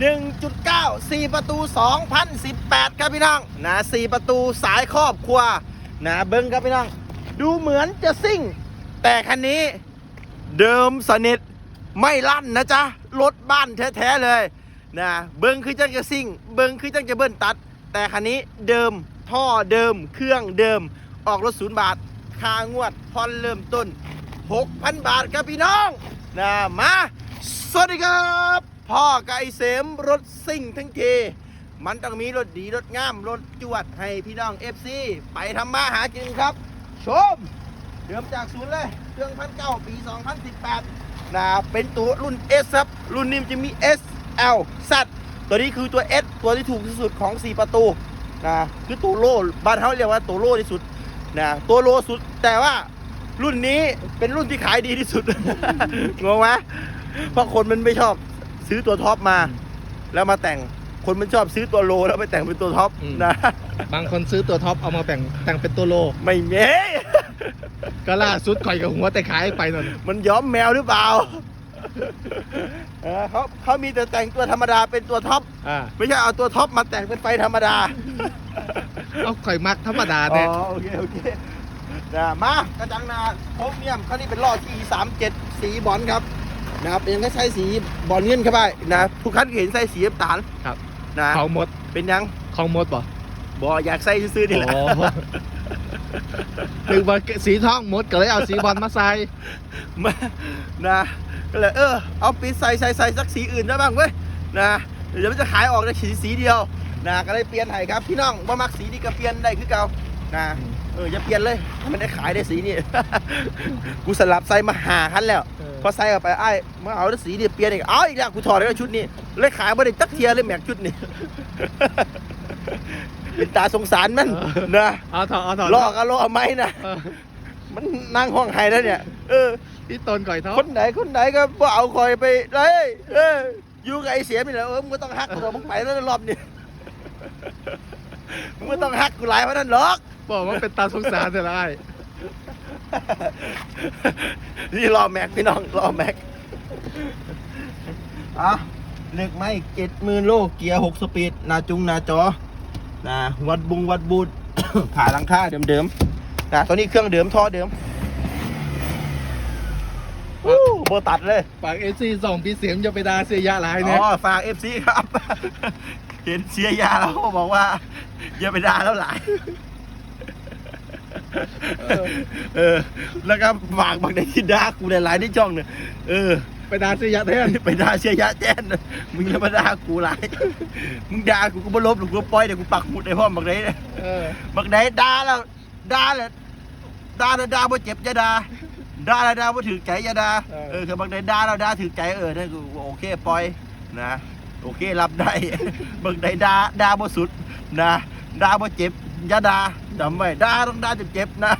1.9 4 ประตู 2018 ครับพี่น้องนะ4ประตูสายครอบครัวนะเบิ้งครับพี่น้อง ดูเหมือนจะซิ่ง แต่คันนี้เดิมสนิทไม่ลั่นนะจ๊ะ รถบ้านแท้ๆเลยนะเบิ้งคือจังจะซิ่ง เบิ้งคือจังจะเบิ้ลตัด แต่คันนี้เดิมท่อเดิมเครื่องเดิมออกรถศูนย์บาทค่างวดผ่อนเริ่มต้น 6,000 บาทครับพี่น้องนะมาสวัสดีครับ พ่อไก่เสมรถซิ่งทั้งที มันต้องมีรถดีรถงาม รถจวดให้พี่น้อง FC ไปทำมาหากินครับ ชม เดิมจากศูนย์เลย เครื่องพันเก้าปี 2018นะเป็นตัวรุ่น S ครับ รุ่นนี้มันจะมี S L Z ตัวนี้คือตัว S ตัวที่ถูกที่สุดของ 4 ประตูนะคือตัวโล่บ้านเขาเรียกว่าตัวโล่ที่สุดนะตัวโล่สุดแต่ว่ารุ่นนี้เป็นรุ่นที่ขายดีที่สุดงงไหมเพราะคนมันไม่ชอบ ซื้อตัวท็อปมา แล้วมาแต่งคนมันชอบซื้อตัวโลแล้วไปแต่งเป็นตัวท็อปอืม นะ บางคนซื้อตัวท็อปเอามาแต่งแต่งเป็นตัวโล ไม่เม ก็ล่าสุดข่อยกับหัวแต่ขายไปนั่นมันย้อมแมวหรือเปล่าเออเขาเขามีแต่แต่งตัวธรรมดาเป็นตัวท็อป อ่าไม่ใช่เอาตัวท็อปมาแต่งเป็นไฟธรรมดา เอาข่อยมักธรรมดาอ๋เนี่ยอโอเคโอเคนะมากระจังนาโครเมียมคันนี้เป็นล้อที่ 37 สีบอลครับ นะครับยังก็ใช้สีบอลเงินเข้าไปนะทุกคันเห็นใส่สีน้ำตาลครับ นะของหมดเป็นยังของหมดป่ะบออยากใส่ซื้อๆนี่แหละโอ้ถึงว่าสีทองหมดก็เลยเอาสีบอลมาใส่มานะก็เลยเออเอาปีใส่ใส่ใส่สักสีอื่นได้บ้างเว้ยนะเดี๋ยวมันจะขายออกในสีสีเดียวนะก็เลยเปลี่ยนให้ครับพี่น้องว่ามักสีนี้ก็เปลี่ยนได้คือเก่านะเออจะเปลี่ยนเลยให้มันได้ขายได้สีนี่กูสลับใส่มาหาคันแล้วเออพอใส่เข้าไปไอ้ายมาเอาสีนี่เปลี่ยนอีกเอาอีกแล้วกูถอดแล้วชุดนี้เลยขายไม่ได้ตักเทียเลยแม็กชุดนี้เป็นตาสงสารมันนะเอาถอดเอาถอดลอกก็ลอกไหมนะเออมันนั่งห้องไห้แล้วเนี่ย เออที่ตนข่อยท็อปคนไหนคนไหนก็บ่เอาคอยไปเลยเอออยู่กับไอ้เสียนี่แหละเออมึงก็ต้องฮักกูหรอกมึงไปแล้วรอบนี้มึงไม่ต้องฮักกูหลายเพราะนั้นหรอกบอกว่าเป็นตาสงสารแต่ละไอ้ นี่รอแม็กพี่น้องรอแม็กอะเล็กไม่เจ็ดหมื่นโลเกียร์หกสปีดหนาจุงหนาจอนะวัดบุงวัดบูดผ่าหลังคาเดิมๆนะตัวนี้เครื่องเดิมท่อเดิมวู้โบตัดเลยปากเอซีสองปีเสียมจะไปดาเสียยะหลายเนี่ยอ๋อฝากเอฟซีครับ เห็นเชียร์ยาแล้วเขาบอกว่าอย่าไปด่าแล้วหลาย เออ แล้วก็ฝากบางในที่ด่ากูในหลายที่ช่องเนี่ยเออ ไปดาเสียยะแทนไปด่าเชียร์ยาแจ้นนะมึงอย่ามาด่ากูหลายมึงด่ากูกูบ่ลบหรอกกูปล่อยเดี๋ยวกูปักหมุดไอ้พ่อมบักไหนเนี่ยเออบักไหนด่าแล้วด่าแล้วด่าแล้วด่าบ่เจ็บจะด่าด่าแล้วด่าบ่ถือใจจะด่าเออคือบักไหนด่าแล้วด่าถือใจเออนั่นกูโอเคปล่อยนะ โอเครับได้บักไหนด่าด่าบ่สุดนะ ด่าบ่เจ็บอย่าด่าจำไว้ด่าต้องด่าจนเจ็บนะ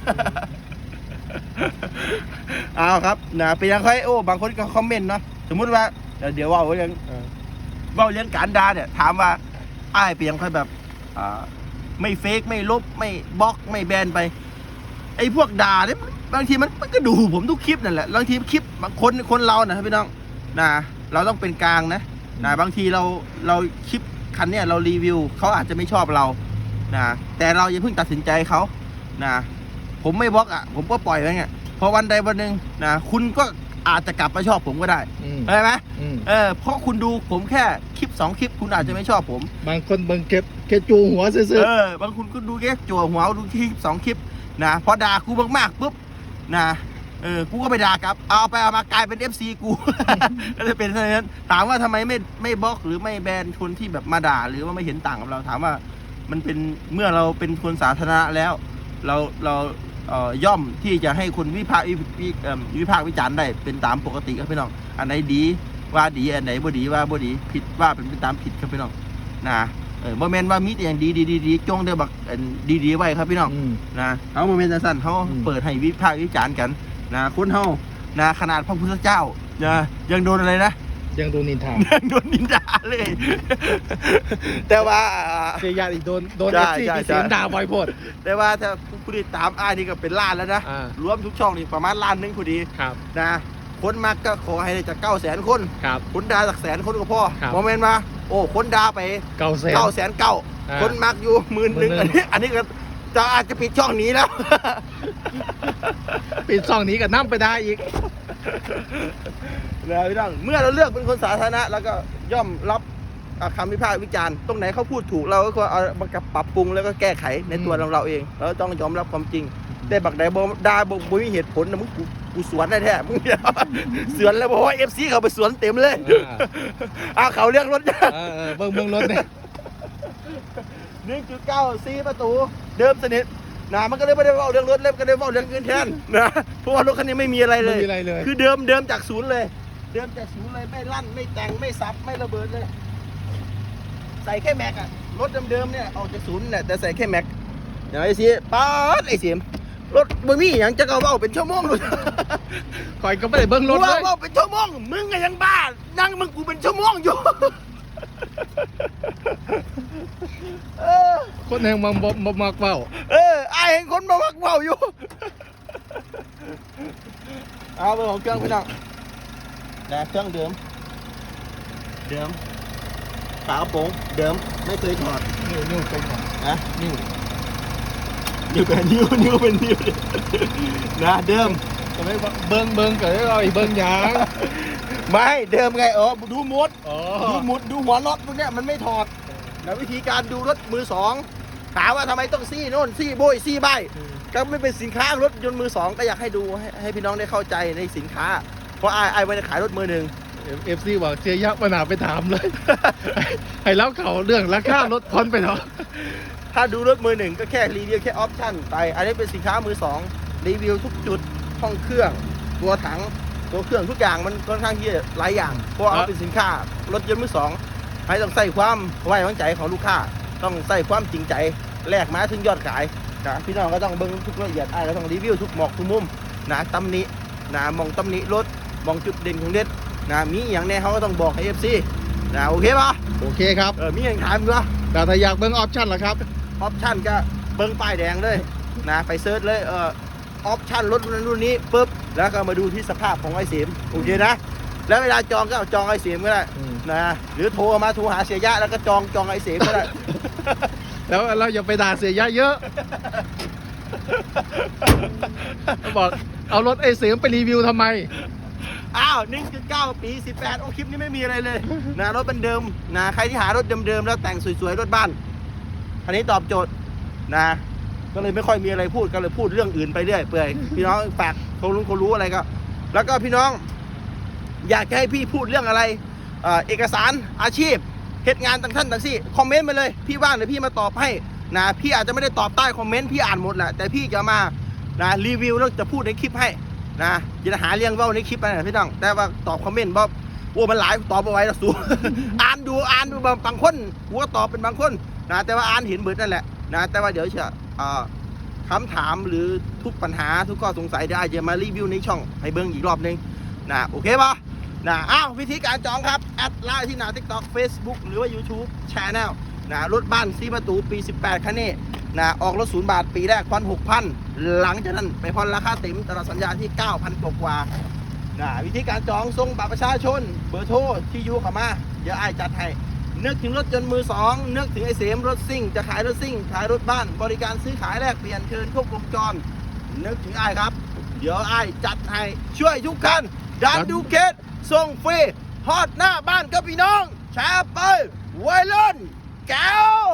เอาครับนะเป็นยังไงโอ้บางคนก็คอมเมนต์เนาะสมมุติว่า เดี๋ยวว่าเรื่องเออเว่าเรื่องการด่าเนี่ย ถามว่าอ้ายเป็นยังไงแบบอ่าไม่เฟกไม่ลบไม่บล็อกไม่แบนไป ไอ้พวกด่าเนี่ยบางทีมันมันก็ดูผมทุกคลิปนั่นแหละบางทีคลิปบางคนคนเรานะพี่น้องนะเราต้องเป็นกลางนะนะบางทีเราเราคลิปคันเนี่ยเรารีวิวเขาอาจจะไม่ชอบเรา นะแต่เราอย่าเพิ่งตัดสินใจเขานะผมไม่บล็อกอะ ผมก็ปล่อยไว้ไงพอวันใดวันหนึ่งนะคุณก็อาจจะกลับมาชอบผมก็ได้อืมเข้าใจไหมอืมเออเพราะคุณดูผมแค่คลิปสองคลิปคุณอาจจะไม่ชอบผม บางคนเบิ่งเก็บแค่จูหัวซื่อเออบางคุณก็ดูแค่จั่วหัวดูที่คลิปสองคลิปนะพอด่ากูมากๆปุ๊บนะเออกูก็ไปด่ากลับ เอาไปเอามากลายเป็น FC กู ก็จะเป็นเท่านั้นถามว่าทำไมไม่ไม่บล็อกหรือไม่แบนคนที่แบบมาด่า หรือว่าไม่เห็นต่างกับเราถามว่า มันเป็นเมื่อเราเป็นคนสาธารณะแล้ว เราเราเอ่อย่อมที่จะให้คนวิพากษ์วิวิเอิ่มวิพากษ์วิจารณ์ได้เป็นตามปกติครับพี่น้อง อันไหนดีว่าดีอันไหนบ่ดีว่าบ่ดีผิดว่าเป็นไปตามผิดครับพี่น้องนะเออบ่แม่นว่ามีแต่อย่างดีดีดีดีจงได้บักอันดีดีไว้ครับพี่น้องๆอืมนะเขาบ่แม่นจังซั่นเขาอืมเปิดให้วิพากษ์วิจารณ์กันนะคนเฮานะขนาดพระพุทธเจ้านะยังโดนอะไรนะ ยังโดนนินทายังโดนนินทาเลย แต่ว่าเสียยะอีกโดนโดนใช่เอฟซีใช่ปีเสียมใช่ด่าบ่อยโพดแต่ว่าถ้าผู้ติดตามอ้ายนี่ก็เป็นล้านแล้วนะอ่ารวมทุกช่องนี่ประมาณล้านหนึงพอดีครับนะคนมากก็ขอให้ได้จากเก้าแสนคนครับคนด่าจากแสนคนก็พอครับโมเมนต์มา โอ้คนดาไปเก่าแสนเก้าแสนเก้าอ่าคนมักอยู่หมื่นหนึ่งหมื่อันนหนึ่นี้งอันนี้ก็จะอาจจะปิดช่องนี้แล้ว ปิดช่องนี้กับน้ำไปได้อีก นะพี่น้องเมื่อเราเลือกเป็นคนสาธารณะ แล้วก็ย่อมรับอะคำวิพากษ์วิจารณ์ตรงไหนเขาพูดถูกเราก็ควรเอามาปรับปรุงแล้วก็แก้ไขในตัวอืมเราเราเองเราต้องยอมรับความจริง ได้บักใดบดาบอกบุ้ยเหตุผลนะมึงกูกูสวนได้แท้มึงเดี๋ยวสวนแล้วบอกว่าเอฟซีเขาไปสวนเต็มเลยอ่าอ้าวเขาเรียกรถเออเออเบิ่งเบิ่งรถเนี่ยหนึ่งจุดเก้าซีประตู เดิมสนิท นะมันก็เลยไม่ได้เว่าเรื่องรถเล่มก็เลยเว่าเรื่องอื่นแทนนะเพราะว่ารถคันนี้ไม่มีอะไรเลไม่ยมีอะไรเลย คือเดิมเดิมจากศูนย์เลย เดิมจากศูนย์เลยไม่ลั่นไม่แต่งไม่ซับไม่ระเบิดเลย ใส่แค่แม็กอะรถเดิมๆเนี่ยออกจากศูนย์เนี่ยแต่ใส่แค่แม็กอย่างไอ้สีป๊าดไอ้สีรถบ่มีอย่างจะเอาเว่าเป็นชั่วโมงเลยคอยก็ไม่ได้เบิ่งรถเลว่ายว่าเป็นชั่วโมงมึงก็ยังบ้านั่งมึงกูเป็นชั่วโมงอยู่เออคนแห่งมังบ่บ่มักเว้าเออไอ้าย เห็นคนมาวักเบาอยู่เอาไปของเครื่องพี่น้องนะเครื่องเดิม เดิมฝากระโปรงเดิมไม่เคยถอดนิ้วนิ้วตรงก่อนนะนิ้วนิ้วเป็นนิ้วนิ้วเป็นนิ้วนะเดิมก็เลยว่าเบิ่งเบิ่งก็เลยเอาอีเบิ่งหยางไม่เดิมไงเออดูมุดอ๋อดูมุดดูหัวน็อตพวกเนี้ยมันไม่ถอดแล้ววิธีการดูรถมือสอง ถามว่าทำไมต้องซี่โน่นซี่โบยซี่ใบก็ไม่เป็นสินค้ารถยนต์มือสองก็อยากให้ดูให้ให้พี่น้องได้เข้าใจในสินค้า เพราะไอ้ไอ้ไม่ได้ขายรถมือหนึ่งเอฟซีบอกเจียยักษ์ปัญหาไปถามเลย ให้เล่าเขาเรื่องราคารถพอนไปเนาะถ้าดูรถมือหนึ่งก็แค่รีวิวแค่ออปชั่นไป อันนี้เป็นสินค้ามือสองรีวิวทุกจุดห้องเครื่อง ตัวถังตัวเครื่องทุกอย่างมันค่อนข้างที่จะหลายอย่างเพราะว่าเอาเป็นสินค้ารถยนต์มือสองให้ต้องใส่ความไว้วางใจของลูกค้าต้องใส่ความจริงใจ แลกมาถึงยอดขายนะพี่น้องก็ต้องเบิ้งทุกละเอียดไอ้ก็ต้องรีวิวทุกหมอกทุกมุมนะตำหนินะมองตำหนิรถมองจุดเด่นของเด็ดนะมีอหย่างแน่เขาก็ต้องบอกให้เอฟซีนะโอเคปะโอเคครับเออมีอย่างถามด้วยแต่ถ้าอยากเบิ่งออปชั่นล่ะครับออปชั่นก็เบิ้งป้ายแดงเลยนะไปเซิร์ชเลยเออออปชั่นรถรุ่นนั้นรุ่นนี้ปุ๊บแล้วก็มาดูที่สภาพของไอ้เสียมโอเคนะ แล้วเวลาจองก็เอาจองไอ้เสียมก็ได้อืมนะหรือโทรมาโทรหาเสียยะแล้วก็จองจองไอ้เสียมก็ได้ แล้วเราอย่าไปด่าเสียยะเยอะ บอกเอารถไอ้เสียมไปรีวิวทำไม อ้าว1.9 ปี 18 โอ้คลิปนี้ไม่มีอะไรเลย นะรถเป็นเดิมนะใครที่หารถเดิมๆแล้วแต่งสวยๆรถบ้าน อันนี้ตอบโจทย์นะ ก็เลยไม่ค่อยมีอะไรพูดก็เลยพูดเรื่องอื่นไปเรื่อยเปื่อยพี่น้องฝากเขารู้เขารู้อะไรก็ แล้วก็พี่น้อง อยากจะให้พี่พูดเรื่องอะไรเอ่อเอกสารอาชีพ เหตุงานต่างท่านต่างสี่คอมเมนต์มาเลยพี่ว่างเดี๋ยวพี่มาตอบให้นะพี่อาจจะไม่ได้ตอบใต้คอมเมนต์พี่อ่านหมดแหละแต่พี่จะมานะรีวิวแล้วจะพูดในคลิปให้นะจะหาเรื่องเว่าในคลิปไปนะพี่น้องแต่ว่าตอบคอมเมนต์บอกโอ้มันหลายตอบเอาไว้ล้วสูอ่านดูอ่านดูบางบางคนกูก็ตอบเป็นบางคนนะแต่ว่าอ่านเห็นเบิดนั่นแหละนะแต่ว่าเดี๋ยวจะอ่อคำถามหรือทุกปัญหาทุกข้อสงสัยเดี๋ยวอาจจะมารีวิวในช่องให้เบิ้งอีกรอบนึงนะโอเคปะ นะอ้าววิธีการจองครับ แอดไลน์ที่หน้า TikTok Facebook หรือว่า YouTube Channel นะรถบ้านซีประตูปี 18 คันนี้นะออกรถศูนย์บาทปีแรกผ่อน6,000หลังจากนั้นไปผ่อนราคาเต็มตลอดสัญญาที่ 9,000กว่ากว่านะวิธีการจองส่งบัตรประชาชน เบอร์โทรที่อยูเข้ามา เดี๋ยวไอ้ายจัดให้นึกถึงรถยนมือสองนึกถึงไอ้เสมรถซิ่ง จะขายรถซิ่ง ขายรถบ้าน บริการซื้อขายแลกเปลี่ยนเชิญควบวงจรนึกถึงไอ้ายครับ เดี๋ยวไอ้ายจัดให้ช่วยทุกคันดันดูเคส ส่งฟรีฮอดหน้าบ้านกับพี่น้องแชร์ไปไวล่นแก้ว